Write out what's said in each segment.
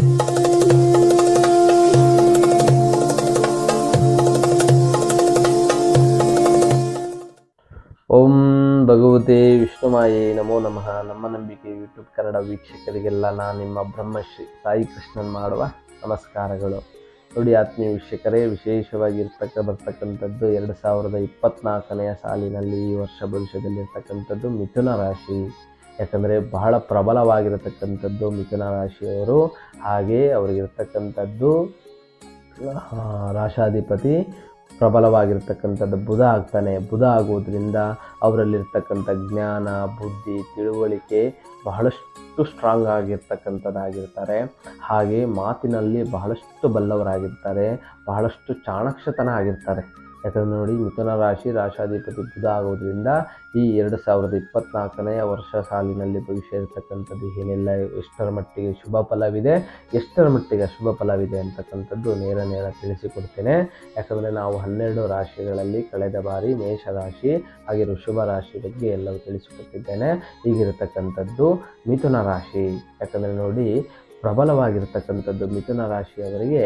ಓಂ ಭಗವತೆ ವಿಷ್ಣುಮಾಯೇ ನಮೋ ನಮಃ. ನಮ್ಮ ನಂಬಿಕೆ ಯೂಟ್ಯೂಬ್ ಕನ್ನಡ ವೀಕ್ಷಕರಿಗೆಲ್ಲ ನಾನು ನಿಮ್ಮ ಬ್ರಹ್ಮಶ್ರೀ ಸಾಯಿ ಕೃಷ್ಣನ್ ಮಾಡುವ ನಮಸ್ಕಾರಗಳು. ನೋಡಿ, ಆತ್ಮೀಯ ವೀಕ್ಷಕರೇ ವಿಶೇಷವಾಗಿ ಇರ್ತಕ್ಕ ಬರ್ತಕ್ಕಂಥದ್ದು ಎರಡು ಸಾವಿರದ ಇಪ್ಪತ್ನಾಲ್ಕನೆಯ ಸಾಲಿನಲ್ಲಿ ಈ ವರ್ಷ ಭವಿಷ್ಯದಲ್ಲಿ ಇರ್ತಕ್ಕಂಥದ್ದು ಮಿಥುನ ರಾಶಿ. ಯಾಕಂದರೆ ಬಹಳ ಪ್ರಬಲವಾಗಿರತಕ್ಕಂಥದ್ದು ಮಿಥುನ ರಾಶಿಯವರು, ಹಾಗೆ ಅವರಿಗಿರ್ತಕ್ಕಂಥದ್ದು ರಾಶಾಧಿಪತಿ ಪ್ರಬಲವಾಗಿರ್ತಕ್ಕಂಥದ್ದು ಬುಧ ಆಗ್ತಾನೆ. ಬುಧ ಆಗೋದ್ರಿಂದ ಅವರಲ್ಲಿರ್ತಕ್ಕಂಥ ಜ್ಞಾನ, ಬುದ್ಧಿ, ತಿಳುವಳಿಕೆ ಬಹಳಷ್ಟು ಸ್ಟ್ರಾಂಗ್ ಆಗಿರ್ತಕ್ಕಂಥದ್ದಾಗಿರ್ತಾರೆ. ಹಾಗೆ ಮಾತಿನಲ್ಲಿ ಬಹಳಷ್ಟು ಬಲ್ಲವರಾಗಿರ್ತಾರೆ, ಬಹಳಷ್ಟು ಚಾಣಕ್ಷತನ ಆಗಿರ್ತಾರೆ. ಯಾಕಂದ್ರೆ ನೋಡಿ, ಮಿಥುನ ರಾಶಿ ರಾಶಾಧಿಪತಿ ಬುಧ ಆಗೋದ್ರಿಂದ ಈ ಎರಡು ಸಾವಿರದ ಇಪ್ಪತ್ನಾಲ್ಕನೆಯ ವರ್ಷ ಸಾಲಿನಲ್ಲಿ ಭವಿಷ್ಯ ಇರತಕ್ಕಂಥದ್ದು ಏನೆಲ್ಲ. ಎಷ್ಟರ ಮಟ್ಟಿಗೆ ಶುಭ ಫಲವಿದೆ, ಎಷ್ಟರ ಮಟ್ಟಿಗೆ ಅಶುಭ ಫಲವಿದೆ ಅಂತಕ್ಕಂಥದ್ದು ನೇರ ನೇರ ತಿಳಿಸಿಕೊಡ್ತೇನೆ. ಯಾಕಂದರೆ ನಾವು ಹನ್ನೆರಡು ರಾಶಿಗಳಲ್ಲಿ ಕಳೆದ ಬಾರಿ ಮೇಷ ರಾಶಿ ಹಾಗೆ ಋಷಭ ರಾಶಿ ಬಗ್ಗೆ ಎಲ್ಲವೂ ತಿಳಿಸಿಕೊಟ್ಟಿದ್ದೇನೆ. ಈಗಿರತಕ್ಕಂಥದ್ದು ಮಿಥುನ ರಾಶಿ. ಯಾಕಂದರೆ ನೋಡಿ ಪ್ರಬಲವಾಗಿರ್ತಕ್ಕಂಥದ್ದು ಮಿಥುನ ರಾಶಿಯವರಿಗೆ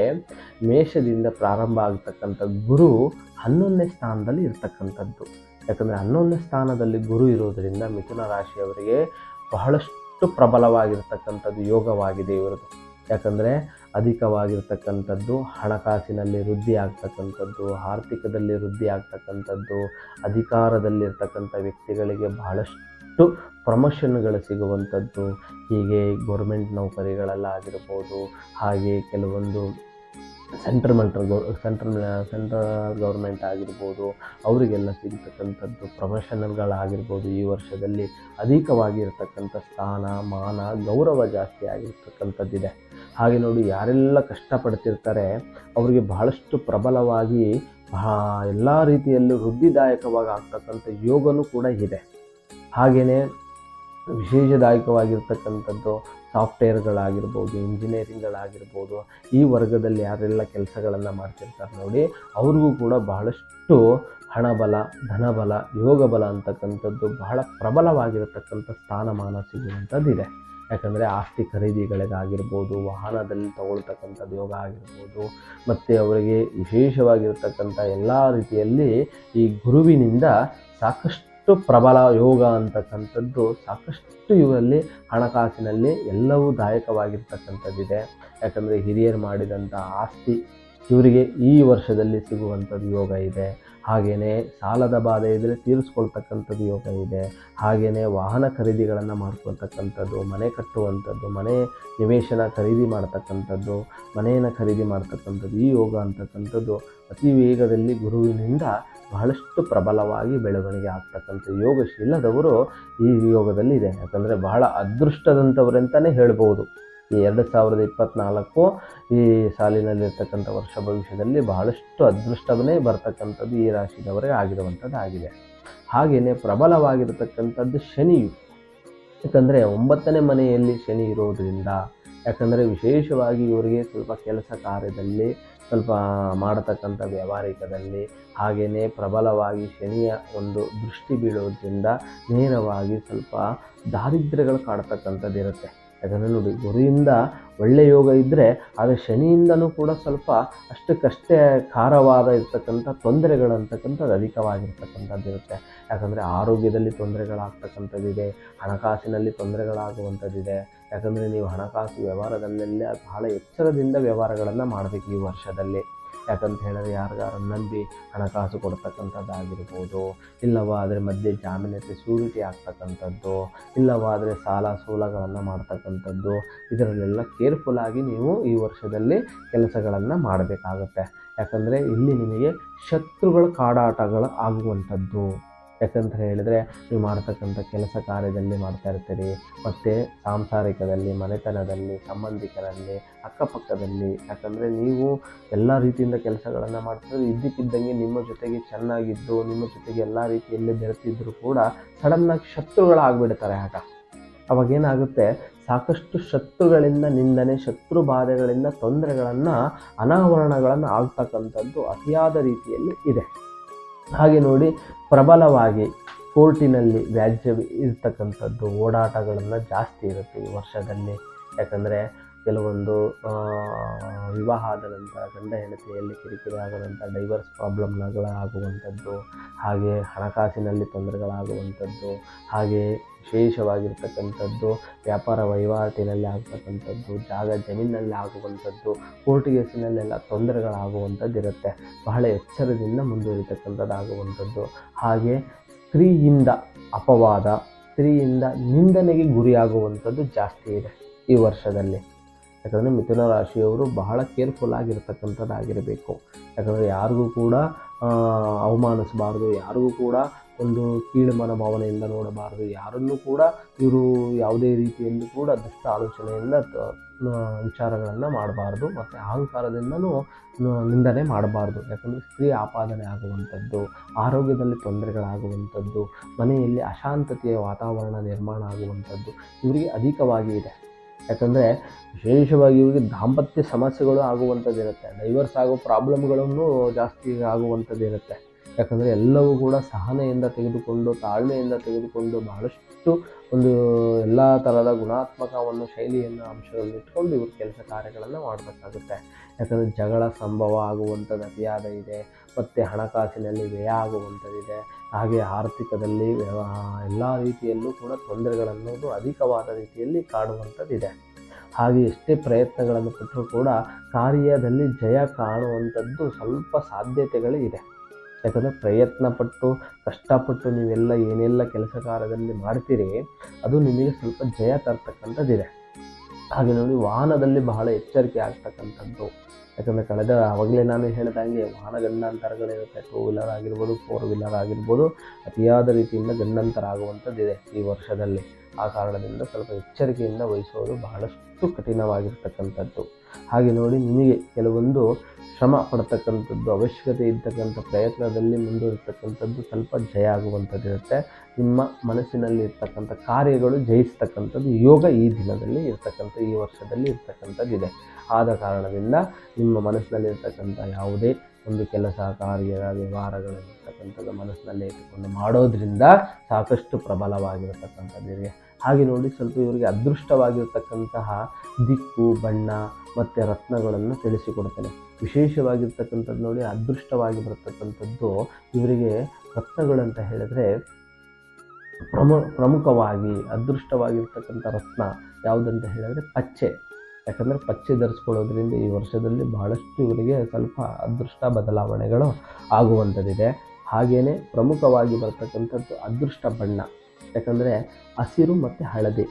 ಮೇಷದಿಂದ ಪ್ರಾರಂಭ ಆಗ್ತಕ್ಕಂಥ ಗುರು ಹನ್ನೊಂದನೇ ಸ್ಥಾನದಲ್ಲಿ ಇರ್ತಕ್ಕಂಥದ್ದು. ಯಾಕಂದರೆ ಹನ್ನೊಂದನೇ ಸ್ಥಾನದಲ್ಲಿ ಗುರು ಇರೋದರಿಂದ ಮಿಥುನ ರಾಶಿಯವರಿಗೆ ಬಹಳಷ್ಟು ಪ್ರಬಲವಾಗಿರ್ತಕ್ಕಂಥದ್ದು ಯೋಗವಾಗಿದೆ ಇವರದು. ಯಾಕಂದರೆ ಅಧಿಕವಾಗಿರ್ತಕ್ಕಂಥದ್ದು, ಹಣಕಾಸಿನಲ್ಲಿ ವೃದ್ಧಿ ಆಗ್ತಕ್ಕಂಥದ್ದು, ಆರ್ಥಿಕದಲ್ಲಿ ವೃದ್ಧಿ ಆಗ್ತಕ್ಕಂಥದ್ದು, ಅಧಿಕಾರದಲ್ಲಿರ್ತಕ್ಕಂಥ ವ್ಯಕ್ತಿಗಳಿಗೆ ಬಹಳಷ್ಟು ಪ್ರಮೋಷನ್ಗಳು ಸಿಗುವಂಥದ್ದು, ಹೀಗೆ ಗೌರ್ಮೆಂಟ್ ನೌಕರಿಗಳಲ್ಲಾಗಿರ್ಬೋದು ಹಾಗೆ ಕೆಲವೊಂದು central gov central central government ಆಗಿರ್ಬೋದು, ಅವರಿಗೆಲ್ಲ ಸಿಗ್ತಕ್ಕಂಥದ್ದು ಪ್ರೊಫೆಷನಲ್ಗಳಾಗಿರ್ಬೋದು ಈ ವರ್ಷದಲ್ಲಿ ಅಧಿಕವಾಗಿರ್ತಕ್ಕಂಥ ಸ್ಥಾನ, ಮಾನ, ಗೌರವ ಜಾಸ್ತಿ ಆಗಿರ್ತಕ್ಕಂಥದ್ದಿದೆ. ಹಾಗೆ ನೋಡಿ ಯಾರೆಲ್ಲ ಕಷ್ಟಪಡ್ತಿರ್ತಾರೆ, ಅವರಿಗೆ ಬಹಳಷ್ಟು ಪ್ರಬಲವಾಗಿ ಎಲ್ಲ ರೀತಿಯಲ್ಲೂ ವೃದ್ಧಿದಾಯಕವಾಗಿ ಆಗ್ತಕ್ಕಂಥ ಯೋಗನೂ ಕೂಡ ಇದೆ. ಹಾಗೆಯೇ ವಿಶೇಷದಾಯಕವಾಗಿರ್ತಕ್ಕಂಥದ್ದು ಸಾಫ್ಟ್ವೇರ್ಗಳಾಗಿರ್ಬೋದು, ಇಂಜಿನಿಯರಿಂಗ್ಗಳಾಗಿರ್ಬೋದು, ಈ ವರ್ಗದಲ್ಲಿ ಯಾರೆಲ್ಲ ಕೆಲಸಗಳನ್ನು ಮಾಡ್ತಿರ್ತಾರೆ ನೋಡಿ, ಅವ್ರಿಗೂ ಕೂಡ ಬಹಳಷ್ಟು ಹಣಬಲ, ಧನಬಲ, ಯೋಗಬಲ ಅಂತಕ್ಕಂಥದ್ದು ಬಹಳ ಪ್ರಬಲವಾಗಿರತಕ್ಕಂಥ ಸ್ಥಾನಮಾನ ಸಿಗುವಂಥದ್ದಿದೆ ಯಾಕಂದರೆ ಆಸ್ತಿ ಖರೀದಿಗಳಿಗಾಗಿರ್ಬೋದು, ವಾಹನದಲ್ಲಿ ತಗೊಳ್ತಕ್ಕಂಥದ್ದು ಯೋಗ ಆಗಿರ್ಬೋದು, ಮತ್ತು ಅವರಿಗೆ ವಿಶೇಷವಾಗಿರ್ತಕ್ಕಂಥ ಎಲ್ಲ ರೀತಿಯಲ್ಲಿ ಈ ಗುರುವಿನಿಂದ ಸಾಕಷ್ಟು ಪ್ರಬಲ ಯೋಗ ಅಂತಕ್ಕಂಥದ್ದು ಸಾಕಷ್ಟು ಇವರಲ್ಲಿ ಹಣಕಾಸಿನಲ್ಲಿ ಎಲ್ಲವೂ ದಾಯಕವಾಗಿರ್ತಕ್ಕಂಥದ್ದಿದೆ. ಯಾಕಂದರೆ ಹಿರಿಯರು ಮಾಡಿದಂಥ ಆಸ್ತಿ ಇವರಿಗೆ ಈ ವರ್ಷದಲ್ಲಿ ಸಿಗುವಂಥದ್ದು ಯೋಗ ಇದೆ. ಹಾಗೆಯೇ ಸಾಲದ ಬಾಧೆ ಇದ್ದರೆ ತೀರಿಸ್ಕೊಳ್ತಕ್ಕಂಥದ್ದು ಯೋಗ ಇದೆ. ಹಾಗೆಯೇ ವಾಹನ ಖರೀದಿಗಳನ್ನು ಮಾಡ್ಕೊಳ್ತಕ್ಕಂಥದ್ದು, ಮನೆ ಕಟ್ಟುವಂಥದ್ದು, ಮನೆ ನಿವೇಶನ ಖರೀದಿ ಮಾಡ್ತಕ್ಕಂಥದ್ದು, ಮನೆಯನ್ನು ಖರೀದಿ ಮಾಡ್ತಕ್ಕಂಥದ್ದು, ಈ ಯೋಗ ಅಂತಕ್ಕಂಥದ್ದು ಅತಿ ವೇಗದಲ್ಲಿ ಗುರುವಿನಿಂದ ಬಹಳಷ್ಟು ಪ್ರಬಲವಾಗಿ ಬೆಳವಣಿಗೆ ಆಗ್ತಕ್ಕಂಥ ಯೋಗಶೀಲದವರು ಈ ಯೋಗದಲ್ಲಿ ಇದೆ ಯಾಕಂದರೆ ಬಹಳ ಅದೃಷ್ಟದಂಥವರಂತಲೇ ಹೇಳ್ಬೋದು. ಈ ಎರಡು ಸಾವಿರದ ಇಪ್ಪತ್ತ್ನಾಲ್ಕು ಈ ಸಾಲಿನಲ್ಲಿರ್ತಕ್ಕಂಥ ವರ್ಷ ಭವಿಷ್ಯದಲ್ಲಿ ಬಹಳಷ್ಟು ಅದೃಷ್ಟವನ್ನೇ ಬರ್ತಕ್ಕಂಥದ್ದು ಈ ರಾಶಿದವರಿಗೆ ಆಗಿರುವಂಥದ್ದು ಆಗಿದೆ ಹಾಗೆಯೇ ಪ್ರಬಲವಾಗಿರತಕ್ಕಂಥದ್ದು ಶನಿಯು. ಯಾಕಂದರೆ ಒಂಬತ್ತನೇ ಮನೆಯಲ್ಲಿ ಶನಿ ಇರೋದರಿಂದ ಯಾಕಂದರೆ ವಿಶೇಷವಾಗಿ ಇವರಿಗೆ ಸ್ವಲ್ಪ ಕೆಲಸ ಕಾರ್ಯದಲ್ಲಿ, ಸ್ವಲ್ಪ ಮಾಡತಕ್ಕಂಥ ವ್ಯಾವಹಾರಿಕದಲ್ಲಿ ಹಾಗೆಯೇ ಪ್ರಬಲವಾಗಿ ಶನಿಯ ಒಂದು ದೃಷ್ಟಿ ಬೀಳೋದ್ರಿಂದ ನೇರವಾಗಿ ಸ್ವಲ್ಪ ದಾರಿದ್ರ್ಯಗಳು ಕಾಡ್ತಕ್ಕಂಥದ್ದು ಇರುತ್ತೆ. ಯಾಕಂದರೆ ನೋಡಿ ಗುರಿಯಿಂದ ಒಳ್ಳೆಯ ಯೋಗ ಇದ್ದರೆ ಆದರೆ ಶನಿಯಿಂದನೂ ಕೂಡ ಸ್ವಲ್ಪ ಅಷ್ಟಕ್ಕಷ್ಟೇ ಖಾರವಾದ ಇರ್ತಕ್ಕಂಥ ತೊಂದರೆಗಳಂತಕ್ಕಂಥದ್ದು ಅಧಿಕವಾಗಿರ್ತಕ್ಕಂಥದ್ದು ಇರುತ್ತೆ. ಯಾಕಂದರೆ ಆರೋಗ್ಯದಲ್ಲಿ ತೊಂದರೆಗಳಾಗ್ತಕ್ಕಂಥದ್ದಿದೆ, ಹಣಕಾಸಿನಲ್ಲಿ ತೊಂದರೆಗಳಾಗುವಂಥದ್ದಿದೆ ಯಾಕಂದರೆ ನೀವು ಹಣಕಾಸು ವ್ಯವಹಾರದಲ್ಲೆಲ್ಲ ಬಹಳ ಎಚ್ಚರದಿಂದ ವ್ಯವಹಾರಗಳನ್ನು ಮಾಡಬೇಕು ಈ ವರ್ಷದಲ್ಲಿ. ಯಾಕಂತ ಹೇಳಿದ್ರೆ ಯಾರಿಗಾರು ನಂಬಿ ಹಣಕಾಸು ಕೊಡ್ತಕ್ಕಂಥದ್ದಾಗಿರ್ಬೋದು ಇಲ್ಲವಾದರೆ ಮಧ್ಯೆ ಜಾಮೀನತೆ ಸೂರಿಟಿ ಆಗ್ತಕ್ಕಂಥದ್ದು ಇಲ್ಲವಾದರೆ ಸಾಲ ಸೂಲಗಳನ್ನು ಮಾಡ್ತಕ್ಕಂಥದ್ದು, ಇದರಲ್ಲೆಲ್ಲ ಕೇರ್ಫುಲ್ಲಾಗಿ ನೀವು ಈ ವರ್ಷದಲ್ಲಿ ಕೆಲಸಗಳನ್ನು ಮಾಡಬೇಕಾಗುತ್ತೆ. ಯಾಕಂದರೆ ಇಲ್ಲಿ ನಿಮಗೆ ಶತ್ರುಗಳ ಕಾಡಾಟಗಳು ಆಗುವಂಥದ್ದು. ಯಾಕಂತ ಹೇಳಿದರೆ, ನೀವು ಮಾಡ್ತಕ್ಕಂಥ ಕೆಲಸ ಕಾರ್ಯದಲ್ಲಿ ಮಾಡ್ತಾ ಇರ್ತೀರಿ. ಮತ್ತು ಸಾಂಸಾರಿಕದಲ್ಲಿ, ಮನೆತನದಲ್ಲಿ, ಸಂಬಂಧಿಕರಲ್ಲಿ, ಅಕ್ಕಪಕ್ಕದಲ್ಲಿ. ಯಾಕಂದರೆ ನೀವು ಎಲ್ಲ ರೀತಿಯಿಂದ ಕೆಲಸಗಳನ್ನು ಮಾಡ್ತಿದ್ರೆ ಇದ್ದಕ್ಕಿದ್ದಂಗೆ ನಿಮ್ಮ ಜೊತೆಗೆ ಚೆನ್ನಾಗಿದ್ದು, ನಿಮ್ಮ ಜೊತೆಗೆ ಎಲ್ಲ ರೀತಿಯಲ್ಲಿ ಬೆರೆತಿದ್ದರೂ ಕೂಡ ಸಡನ್ನಾಗಿ ಶತ್ರುಗಳಾಗ್ಬಿಡ್ತಾರೆ ಆಟ ಅವಾಗೇನಾಗುತ್ತೆ ಸಾಕಷ್ಟು ಶತ್ರುಗಳಿಂದ ನಿಂದನೆ, ಶತ್ರು ಬಾಧೆಗಳಿಂದ ತೊಂದರೆಗಳನ್ನು, ಅನಾವರಣಗಳನ್ನು ಆಗ್ತಕ್ಕಂಥದ್ದು ಅತಿಯಾದ ರೀತಿಯಲ್ಲಿ ಇದೆ. ಹಾಗೆ ನೋಡಿ ಪ್ರಬಲವಾಗಿ ಕೋರ್ಟಿನಲ್ಲಿ ವ್ಯಾಜ್ಯ ಇರ್ತಕ್ಕಂಥದ್ದು ಓಡಾಟಗಳನ್ನು ಜಾಸ್ತಿ ಇರುತ್ತೆ ಈ ವರ್ಷದಲ್ಲಿ. ಯಾಕಂದರೆ ಕೆಲವೊಂದು ವಿವಾಹ ಆದ ನಂತರ ಗಂಡ ಹೆಂಡತಿಯಲ್ಲಿ ಕಿರಿಕಿರಿ ಆಗದಂಥ ಡೈವರ್ಸ್ ಪ್ರಾಬ್ಲಮ್ಗಳಾಗುವಂಥದ್ದು ಹಾಗೆ ಹಣಕಾಸಿನಲ್ಲಿ ತೊಂದರೆಗಳಾಗುವಂಥದ್ದು, ಹಾಗೆ ವಿಶೇಷವಾಗಿರ್ತಕ್ಕಂಥದ್ದು, ವ್ಯಾಪಾರ ವಹಿವಾಟಿನಲ್ಲಿ ಆಗ್ತಕ್ಕಂಥದ್ದು, ಜಾಗ ಜಮೀನಲ್ಲಿ ಆಗುವಂಥದ್ದು ಕೋರ್ಟ್ ಕೇಸಿನಲ್ಲೆಲ್ಲ ತೊಂದರೆಗಳಾಗುವಂಥದ್ದು ಇರುತ್ತೆ ಬಹಳ ಎಚ್ಚರದಿಂದ ಮುಂದುವರಿತಕ್ಕಂಥದ್ದಾಗುವಂಥದ್ದು. ಹಾಗೆ ಸ್ತ್ರೀಯಿಂದ ಅಪವಾದ, ಸ್ತ್ರೀಯಿಂದ ನಿಂದನೆಗೆ ಗುರಿಯಾಗುವಂಥದ್ದು ಜಾಸ್ತಿ ಇದೆ ಈ ವರ್ಷದಲ್ಲಿ. ಯಾಕಂದರೆ ಮಿಥುನ ರಾಶಿಯವರು ಬಹಳ ಕೇರ್ಫುಲ್ ಆಗಿರತಕ್ಕಂಥದ್ದಾಗಿರಬೇಕು ಯಾಕಂದರೆ ಯಾರಿಗೂ ಕೂಡ ಅವಮಾನಿಸಬಾರ್ದು, ಯಾರಿಗೂ ಕೂಡ ಒಂದು ಕೀಳು ಮನೋಭಾವನೆಯಿಂದ ನೋಡಬಾರದು, ಯಾರನ್ನೂ ಕೂಡ ಇವರು ಯಾವುದೇ ರೀತಿಯಲ್ಲಿ ಕೂಡ ದುಷ್ಟ ಆಲೋಚನೆಯಿಂದ ವಿಚಾರಗಳನ್ನು ಮಾಡಬಾರ್ದು ಮತ್ತು ಅಹಂಕಾರದಿಂದನೂ ನಿಂದನೆ ಮಾಡಬಾರ್ದು. ಯಾಕಂದರೆ ಸ್ತ್ರೀ ಆಪಾದನೆ ಆಗುವಂಥದ್ದು, ಆರೋಗ್ಯದಲ್ಲಿ ತೊಂದರೆಗಳಾಗುವಂಥದ್ದು, ಮನೆಯಲ್ಲಿ ಅಶಾಂತತೆಯ ವಾತಾವರಣ ನಿರ್ಮಾಣ ಆಗುವಂಥದ್ದು, ಇವರಿಗೆ ಅಧಿಕವಾಗಿ ಇದೆ. ಯಾಕಂದರೆ ವಿಶೇಷವಾಗಿ ಇವರಿಗೆ ದಾಂಪತ್ಯ ಸಮಸ್ಯೆಗಳು ಆಗುವಂಥದ್ದಿರುತ್ತೆ ಡೈವರ್ಸ್ ಆಗೋ ಪ್ರಾಬ್ಲಮ್ಗಳನ್ನು ಜಾಸ್ತಿ ಆಗುವಂಥದ್ದಿರುತ್ತೆ ಯಾಕಂದರೆ ಎಲ್ಲವೂ ಕೂಡ ಸಹನೆಯಿಂದ ತೆಗೆದುಕೊಂಡು, ತಾಳ್ಮೆಯಿಂದ ತೆಗೆದುಕೊಂಡು ಬಹಳಷ್ಟು ಒಂದು ಎಲ್ಲ ಥರದ ಗುಣಾತ್ಮಕವನ್ನು, ಶೈಲಿಯನ್ನು, ಅಂಶಗಳನ್ನು ಇಟ್ಕೊಂಡು ಇವರು ಕೆಲಸ ಕಾರ್ಯಗಳನ್ನು ಮಾಡಬೇಕಾಗುತ್ತೆ. ಯಾಕಂದರೆ ಜಗಳ ಸಂಭವ ಆಗುವಂಥದ್ದು ಅತಿಯಾದ ಇದೆ. ಮತ್ತು ಹಣಕಾಸಿನಲ್ಲಿ ವ್ಯಯ ಆಗುವಂಥದ್ದಿದೆ ಹಾಗೆ ಆರ್ಥಿಕದಲ್ಲಿ ಎಲ್ಲ ರೀತಿಯಲ್ಲೂ ಕೂಡ ತೊಂದರೆಗಳನ್ನೋದು ಅಧಿಕವಾದ ರೀತಿಯಲ್ಲಿ ಕಾಣುವಂಥದ್ದಿದೆ ಹಾಗೆ ಎಷ್ಟೇ ಪ್ರಯತ್ನಗಳನ್ನು ಕೊಟ್ಟರೂ ಕೂಡ ಕಾರ್ಯದಲ್ಲಿ ಜಯ ಕಾಣುವಂಥದ್ದು ಸ್ವಲ್ಪ ಸಾಧ್ಯತೆಗಳು ಇದೆ ಯಾಕಂದರೆ ಪ್ರಯತ್ನ ಪಟ್ಟು ಕಷ್ಟಪಟ್ಟು ನೀವೆಲ್ಲ ಏನೆಲ್ಲ ಕೆಲಸ ಕಾರ್ಯದಲ್ಲಿ ಮಾಡ್ತೀರಿ, ಅದು ನಿಮಗೆ ಸ್ವಲ್ಪ ಜಯ ತರ್ತಕ್ಕಂಥದ್ದಿದೆ. ಹಾಗೆ ನೋಡಿ ವಾಹನದಲ್ಲಿ ಬಹಳ ಎಚ್ಚರಿಕೆ ಆಗ್ತಕ್ಕಂಥದ್ದು. ಯಾಕಂದರೆ ಕಳೆದ ಆವಾಗಲೇ ನಾನು ಹೇಳಿದಂಗೆ ವಾಹನ ಗಂಡಾಂತರಗಳಿರುತ್ತೆ ಟೂ ವೀಲರ್ ಆಗಿರ್ಬೋದು ಫೋರ್ ವೀಲರ್ ಆಗಿರ್ಬೋದು, ಅತಿಯಾದ ರೀತಿಯಿಂದ ಗಂಡಾಂತರ ಆಗುವಂಥದ್ದಿದೆ ಈ ವರ್ಷದಲ್ಲಿ. ಆ ಕಾರಣದಿಂದ ಸ್ವಲ್ಪ ಎಚ್ಚರಿಕೆಯಿಂದ ವಹಿಸೋದು ಬಹಳಷ್ಟು ಕಠಿಣವಾಗಿರ್ತಕ್ಕಂಥದ್ದು. ಹಾಗೆ ನೋಡಿ, ನಿಮಗೆ ಕೆಲವೊಂದು ಶ್ರಮ ಪಡ್ತಕ್ಕಂಥದ್ದು, ಅವಶ್ಯಕತೆ ಇರ್ತಕ್ಕಂಥ ಪ್ರಯತ್ನದಲ್ಲಿ ಮುಂದುವರಿತಕ್ಕಂಥದ್ದು ಸ್ವಲ್ಪ ಜಯ ಆಗುವಂಥದ್ದಿರುತ್ತೆ. ನಿಮ್ಮ ಮನಸ್ಸಿನಲ್ಲಿ ಇರ್ತಕ್ಕಂಥ ಕಾರ್ಯಗಳು ಜಯಿಸ್ತಕ್ಕಂಥದ್ದು ಯೋಗ ಈ ದಿನದಲ್ಲಿ ಇರ್ತಕ್ಕಂಥ, ಈ ವರ್ಷದಲ್ಲಿ ಇರ್ತಕ್ಕಂಥದ್ದಿದೆ. ಆದ ಕಾರಣದಿಂದ ನಿಮ್ಮ ಮನಸ್ಸಿನಲ್ಲಿರ್ತಕ್ಕಂಥ ಯಾವುದೇ ಒಂದು ಕೆಲಸ, ಕಾರ್ಯ ವ್ಯವಹಾರಗಳಿರ್ತಕ್ಕಂಥದ್ದು ಮನಸ್ಸಿನಲ್ಲೇ ಇಟ್ಟುಕೊಂಡು ಮಾಡೋದ್ರಿಂದ ಸಾಕಷ್ಟು ಪ್ರಬಲವಾಗಿರತಕ್ಕಂಥದ್ದು ಇವರಿಗೆ ಹಾಗೆ ನೋಡಿ ಸ್ವಲ್ಪ ಇವರಿಗೆ ಅದೃಷ್ಟವಾಗಿರ್ತಕ್ಕಂತಹ ದಿಕ್ಕು, ಬಣ್ಣ ಮತ್ತು ರತ್ನಗಳನ್ನು ತಿಳಿಸಿಕೊಡ್ತೇನೆ. ವಿಶೇಷವಾಗಿರ್ತಕ್ಕಂಥದ್ದು ನೋಡಿ ಅದೃಷ್ಟವಾಗಿ ಬರ್ತಕ್ಕಂಥದ್ದು ಇವರಿಗೆ ರತ್ನಗಳಂತ ಹೇಳಿದ್ರೆ ಪ್ರಮು, ಪ್ರಮುಖವಾಗಿ ಅದೃಷ್ಟವಾಗಿರ್ತಕ್ಕಂಥ ರತ್ನ ಯಾವುದಂತ ಹೇಳಿದ್ರೆ ಪಚ್ಚೆ. ಯಾಕಂದರೆ ಪಚ್ಚೆ ಧರಿಸ್ಕೊಳ್ಳೋದ್ರಿಂದ ಈ ವರ್ಷದಲ್ಲಿ ಭಾಳಷ್ಟು ಇವರಿಗೆ ಸ್ವಲ್ಪ ಅದೃಷ್ಟ ಬದಲಾವಣೆಗಳು ಆಗುವಂಥದ್ದಿದೆ. ಹಾಗೆಯೇ ಪ್ರಮುಖವಾಗಿ ಬರ್ತಕ್ಕಂಥದ್ದು ಅದೃಷ್ಟ ಬಣ್ಣ. ಯಾಕಂದರೆ ಹಸಿರು ಮತ್ತು ಹಳದಿ.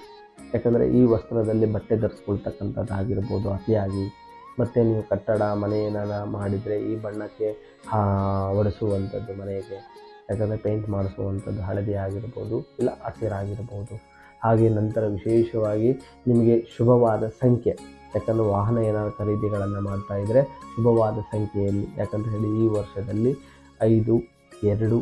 ಯಾಕಂದರೆ ಈ ವಸ್ತ್ರದಲ್ಲಿ ಬಟ್ಟೆ ಧರಿಸ್ಕೊಳ್ತಕ್ಕಂಥದ್ದಾಗಿರ್ಬೋದು, ಅತಿಯಾಗಿ. ಮತ್ತು ನೀವು ಕಟ್ಟಡ, ಮನೆ ಏನಾರ ಮಾಡಿದರೆ ಈ ಬಣ್ಣಕ್ಕೆ ಹೊಡೆಸುವಂಥದ್ದು ಮನೆಗೆ. ಯಾಕಂದರೆ ಪೇಂಟ್ ಮಾಡಿಸುವಂಥದ್ದು ಹಳದಿ ಆಗಿರ್ಬೋದು, ಇಲ್ಲ ಹಸಿರಾಗಿರ್ಬೋದು. ಹಾಗೆ ನಂತರ ವಿಶೇಷವಾಗಿ ನಿಮಗೆ ಶುಭವಾದ ಸಂಖ್ಯೆ, ಯಾಕಂದರೆ ವಾಹನ ಏನಾದರೂ ಖರೀದಿಗಳನ್ನು ಮಾಡ್ತಾ ಇದ್ದರೆ ಶುಭವಾದ ಸಂಖ್ಯೆಯಲ್ಲಿ, ಯಾಕಂತ ಹೇಳಿ ಈ ವರ್ಷದಲ್ಲಿ ಐದು, ಎರಡು,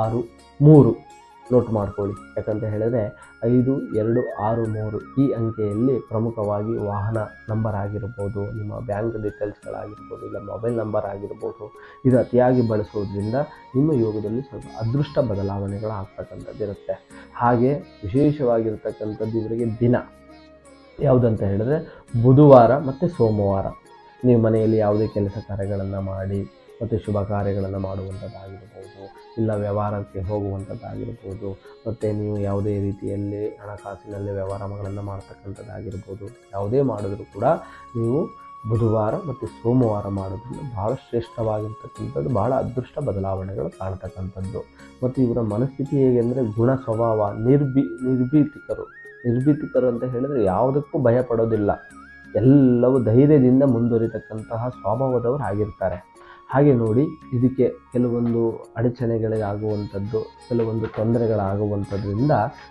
ಆರು, ಮೂರು. ನೋಟ್ ಮಾಡ್ಕೊಳ್ಳಿ. ಯಾಕಂತ ಹೇಳಿದ್ರೆ ಐದು, ಎರಡು, ಆರು, ಮೂರು ಈ ಅಂಕೆಯಲ್ಲಿ ಪ್ರಮುಖವಾಗಿ ವಾಹನ ನಂಬರ್ ಆಗಿರ್ಬೋದು, ನಿಮ್ಮ ಬ್ಯಾಂಕ್ ಡೀಟೇಲ್ಸ್ಗಳಾಗಿರ್ಬೋದು ಇಲ್ಲ ಮೊಬೈಲ್ ನಂಬರ್ ಆಗಿರ್ಬೋದು, ಇದು ಅತಿಯಾಗಿ ಬಳಸೋದ್ರಿಂದ ನಿಮ್ಮ ಯೋಗದಲ್ಲಿ ಸ್ವಲ್ಪ ಅದೃಷ್ಟ ಬದಲಾವಣೆಗಳು ಆಗ್ತಕ್ಕಂಥದ್ದು ಇರುತ್ತೆ. ಹಾಗೆ ವಿಶೇಷವಾಗಿರ್ತಕ್ಕಂಥದ್ದು ಇವರಿಗೆ ದಿನ. ಯಾವುದಂತ ಹೇಳಿದ್ರೆ ಬುಧವಾರ ಮತ್ತು ಸೋಮವಾರ. ನೀವು ಮನೆಯಲ್ಲಿ ಯಾವುದೇ ಕೆಲಸ ಕಾರ್ಯಗಳನ್ನು ಮಾಡಿ ಮತ್ತು ಶುಭ ಕಾರ್ಯಗಳನ್ನು ಮಾಡುವಂಥದ್ದಾಗಿರ್ಬೋದು, ಇಲ್ಲ ವ್ಯವಹಾರಕ್ಕೆ ಹೋಗುವಂಥದ್ದಾಗಿರ್ಬೋದು, ಮತ್ತು ನೀವು ಯಾವುದೇ ರೀತಿಯಲ್ಲಿ ಹಣಕಾಸಿನಲ್ಲಿ ವ್ಯವಹಾರಗಳನ್ನು ಮಾಡ್ತಕ್ಕಂಥದ್ದಾಗಿರ್ಬೋದು, ಯಾವುದೇ ಮಾಡಿದರೂ ಕೂಡ ನೀವು ಬುಧವಾರ ಮತ್ತು ಸೋಮವಾರ ಮಾಡೋದ್ರಿಂದ ಭಾಳ ಶ್ರೇಷ್ಠವಾಗಿರ್ತಕ್ಕಂಥದ್ದು ಭಾಳ ಅದೃಷ್ಟ ಬದಲಾವಣೆಗಳು ಕಾಣ್ತಕ್ಕಂಥದ್ದು. ಮತ್ತು ಇವರ ಮನಸ್ಥಿತಿ ಹೇಗೆ ಅಂದರೆ ಗುಣ ಸ್ವಭಾವ, ನಿರ್ಭಿ, ನಿರ್ಭೀತಿಕರು. ನಿರ್ಭೀತಿಕರು ಅಂತ ಹೇಳಿದರೆ ಯಾವುದಕ್ಕೂ ಭಯ ಪಡೋದಿಲ್ಲ ಎಲ್ಲವೂ ಧೈರ್ಯದಿಂದ ಮುಂದುವರಿತಕ್ಕಂತಹ ಸ್ವಭಾವದವರು ಆಗಿರ್ತಾರೆ. ಹಾಗೆ ನೋಡಿ, ಇದಕ್ಕೆ ಕೆಲವೊಂದು ಅಡಚಣೆಗಳಿಗಾಗುವಂಥದ್ದು, ಕೆಲವೊಂದು ತೊಂದರೆಗಳಾಗುವಂಥದ್ರಿಂದ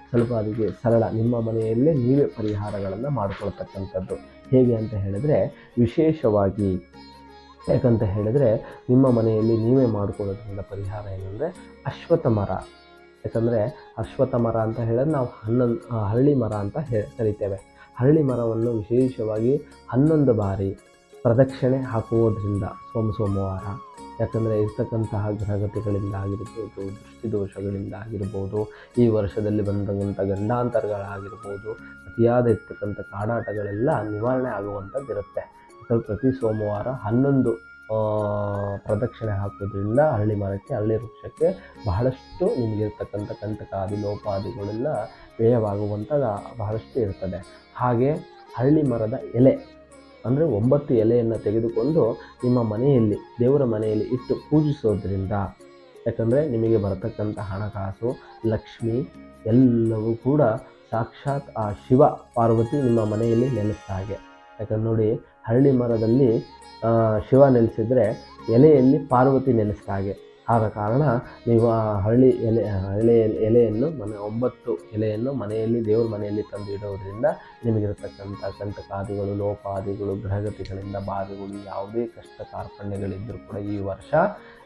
ಸ್ವಲ್ಪ ಅದಕ್ಕೆ ಸರಳ, ನಿಮ್ಮ ಮನೆಯಲ್ಲೇ ನೀವೇ ಪರಿಹಾರಗಳನ್ನು ಮಾಡಿಕೊಳ್ತಕ್ಕಂಥದ್ದು. ಹೇಗೆ ಅಂತ ಹೇಳಿದರೆ, ವಿಶೇಷವಾಗಿ ಯಾಕಂತ ಹೇಳಿದರೆ, ನಿಮ್ಮ ಮನೆಯಲ್ಲಿ ನೀವೇ ಮಾಡಿಕೊಳ್ಳೋದ್ರಿಂದ ಪರಿಹಾರ ಏನಂದರೆ ಅಶ್ವಥ ಮರ. ಯಾಕಂದರೆ ಅಶ್ವಥ ಮರ ಅಂತ ಹೇಳಿದ್ರೆ ನಾವು ಹನ್ನೊಂದು ಹರಳಿ ಮರ ಅಂತ ಹೇ, ಕರಿತೇವೆ. ಹರಳಿ ಮರವನ್ನು ವಿಶೇಷವಾಗಿ ಹನ್ನೊಂದು ಬಾರಿ ಪ್ರದಕ್ಷಿಣೆ ಹಾಕುವುದರಿಂದ ಸೋಮ ಸೋಮವಾರ, ಯಾಕಂದರೆ ಇರ್ತಕ್ಕಂತಹ ಗ್ರಹಗತಿಗಳಿಂದ ಆಗಿರ್ಬೋದು, ದೃಷ್ಟಿದೋಷಗಳಿಂದ ಆಗಿರ್ಬೋದು, ಈ ವರ್ಷದಲ್ಲಿ ಬಂದಂಥ ಗಂಡಾಂತರಗಳಾಗಿರ್ಬೋದು, ಅತಿಯಾದ ಇರ್ತಕ್ಕಂಥ ಕಾಡಾಟಗಳೆಲ್ಲ ನಿವಾರಣೆ ಆಗುವಂಥದ್ದಿರುತ್ತೆ ಪ್ರತಿ ಸೋಮವಾರ ಹನ್ನೊಂದು ಪ್ರದಕ್ಷಿಣೆ ಹಾಕೋದ್ರಿಂದ ಹಳ್ಳಿ ಮರಕ್ಕೆ, ಹಳ್ಳಿ ವೃಕ್ಷಕ್ಕೆ ಬಹಳಷ್ಟು ನಿಮಗಿರ್ತಕ್ಕಂಥ ಕಂಟಕಾದಿ, ಲೋಪಾದಿಗಳೆಲ್ಲ ವ್ಯಯವಾಗುವಂಥ ಬಹಳಷ್ಟು ಇರ್ತದೆ. ಹಾಗೆ ಹಳ್ಳಿ ಮರದ ಎಲೆ ಅಂದರೆ ಒಂಬತ್ತು ಎಲೆಯನ್ನು ತೆಗೆದುಕೊಂಡು ನಿಮ್ಮ ಮನೆಯಲ್ಲಿ, ದೇವರ ಮನೆಯಲ್ಲಿ ಇಟ್ಟು ಪೂಜಿಸೋದ್ರಿಂದ ಯಾಕಂದರೆ ನಿಮಗೆ ಬರತಕ್ಕಂಥ ಹಣಕಾಸು, ಲಕ್ಷ್ಮಿ ಎಲ್ಲವೂ ಕೂಡ ಸಾಕ್ಷಾತ್ ಆ ಶಿವ ಪಾರ್ವತಿ ನಿಮ್ಮ ಮನೆಯಲ್ಲಿ ನೆಲೆಸ್ತಾ ಹಾಗೆ. ಯಾಕಂದ್ರೆ ನೋಡಿ, ಹಳ್ಳಿ ಮರದಲ್ಲಿ ಶಿವ ನೆಲೆಸಿದ್ರೆ ಎಲೆಯಲ್ಲಿ ಪಾರ್ವತಿ ನೆಲೆಸ್ದ ಹಾಗೆ. ಆದ ಕಾರಣ ನೀವು ಆ ಹಳ್ಳಿ ಎಲೆ ಹಳ್ಳಿ ಎಲೆಯನ್ನು ಮನೆ, ಒಂಬತ್ತು ಎಲೆಯನ್ನು ಮನೆಯಲ್ಲಿ, ದೇವ್ರ ಮನೆಯಲ್ಲಿ ತಂದು ಇಡೋದ್ರಿಂದ ನಿಮಗಿರತಕ್ಕಂಥ ಕಂಟಕಾದಿಗಳು, ಲೋಪಾದಿಗಳು ಗ್ರಹಗತಿಗಳಿಂದ ಬಾಧೆಗಳು ಯಾವುದೇ ಕಷ್ಟ ಕಾರ್ಪಣ್ಯಗಳಿದ್ದರೂ ಕೂಡ ಈ ವರ್ಷ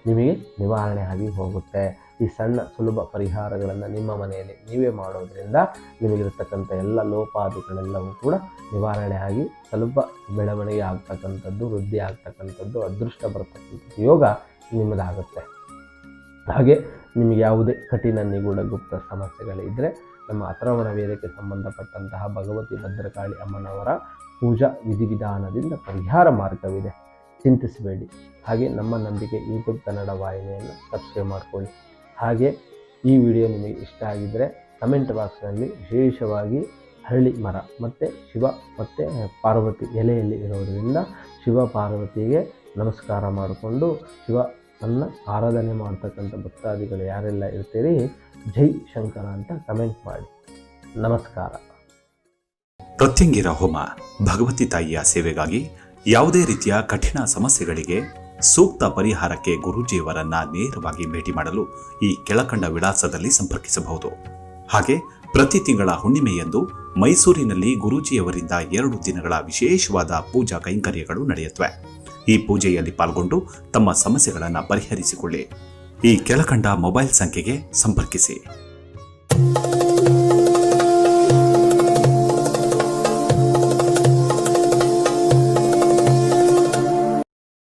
ನಿಮಗೆ ನಿವಾರಣೆ ಆಗಿ ಹೋಗುತ್ತೆ. ಈ ಸಣ್ಣ ಸುಲಭ ಪರಿಹಾರಗಳನ್ನು ನಿಮ್ಮ ಮನೆಯಲ್ಲಿ ನೀವೇ ಮಾಡೋದ್ರಿಂದ ನಿಮಗಿರತಕ್ಕಂಥ ಎಲ್ಲ ಲೋಪಾದಿಗಳೆಲ್ಲವೂ ಕೂಡ ನಿವಾರಣೆ ಆಗಿ ಸ್ವಲ್ಪ ಬೆಳವಣಿಗೆ ಆಗ್ತಕ್ಕಂಥದ್ದು, ವೃದ್ಧಿ ಆಗ್ತಕ್ಕಂಥದ್ದು, ಅದೃಷ್ಟ ಬರ್ತಕ್ಕಂಥದ್ದು ಯೋಗ ನಿಮ್ಮದಾಗುತ್ತೆ. ಹಾಗೆ ನಿಮಗೆ ಯಾವುದೇ ಕಠಿಣ ನಿಗೂಢ ಗುಪ್ತ ಸಮಸ್ಯೆಗಳಿದ್ದರೆ ನಮ್ಮ ಅಥರ್ವಣ ವೇದಕ್ಕೆ ಸಂಬಂಧಪಟ್ಟಂತಹ ಭಗವತಿ ಭದ್ರಕಾಳಿ ಅಮ್ಮನವರ ಪೂಜಾ ವಿಧಿವಿಧಾನದಿಂದ ಪರಿಹಾರ ಮಾರ್ಗವಿದೆ. ಚಿಂತಿಸಬೇಡಿ. ಹಾಗೆ ನಮ್ಮ ನಂಬಿಕೆ ಯೂಟ್ಯೂಬ್ ಕನ್ನಡ ವಾಹಿನಿಯನ್ನು ಸಬ್ಸ್ಕ್ರೈಬ್ ಮಾಡ್ಕೊಳ್ಳಿ. ಹಾಗೆ ಈ ವಿಡಿಯೋ ನಿಮಗೆ ಇಷ್ಟ ಆಗಿದ್ದರೆ ಕಮೆಂಟ್ ಬಾಕ್ಸ್ನಲ್ಲಿ ವಿಶೇಷವಾಗಿ ಹಳ್ಳಿ ಮರ ಮತ್ತು ಶಿವ ಮತ್ತು ಪಾರ್ವತಿ ಎಲೆಯಲ್ಲಿ ಇರೋದರಿಂದ ಶಿವ ಪಾರ್ವತಿಗೆ ನಮಸ್ಕಾರ ಮಾಡಿಕೊಂಡು ಶಿವ ಅನ್ನ ಆರಾಧನೆ ಮಾಡ್ತಕ್ಕಂಥ ಭಕ್ತಾದಿಗಳು ಯಾರೆಲ್ಲ ಇರ್ತೀರಿ, ಜೈ ಶಂಕರ ಅಂತ ಕಮೆಂಟ್ ಮಾಡಿ. ನಮಸ್ಕಾರ. ಪ್ರತ್ಯಂಗಿರ ಹೋಮ, ಭಗವತಿ ತಾಯಿಯ ಸೇವೆಗಾಗಿ ಯಾವುದೇ ರೀತಿಯ ಕಠಿಣ ಸಮಸ್ಯೆಗಳಿಗೆ ಸೂಕ್ತ ಪರಿಹಾರಕ್ಕೆ ಗುರೂಜಿಯವರನ್ನ ನೇರವಾಗಿ ಭೇಟಿ ಮಾಡಲು ಈ ಕೆಳಕಂಡ ವಿಳಾಸದಲ್ಲಿ ಸಂಪರ್ಕಿಸಬಹುದು. ಹಾಗೆ ಪ್ರತಿ ತಿಂಗಳ ಹುಣ್ಣಿಮೆಯಂದು ಮೈಸೂರಿನಲ್ಲಿ ಗುರೂಜಿಯವರಿಂದ ಎರಡು ದಿನಗಳ ವಿಶೇಷವಾದ ಪೂಜಾ ಕೈಂಕರ್ಯಗಳು ನಡೆಯುತ್ತವೆ. ಈ ಪೂಜೆಯಲ್ಲಿ ಪಾಲ್ಗೊಂಡು ತಮ್ಮ ಸಮಸ್ಯೆಗಳನ್ನು ಪರಿಹರಿಸಿಕೊಳ್ಳಿ. ಈ ಕೆಳಕಂಡ ಮೊಬೈಲ್ ಸಂಖ್ಯೆಗೆ ಸಂಪರ್ಕಿಸಿ.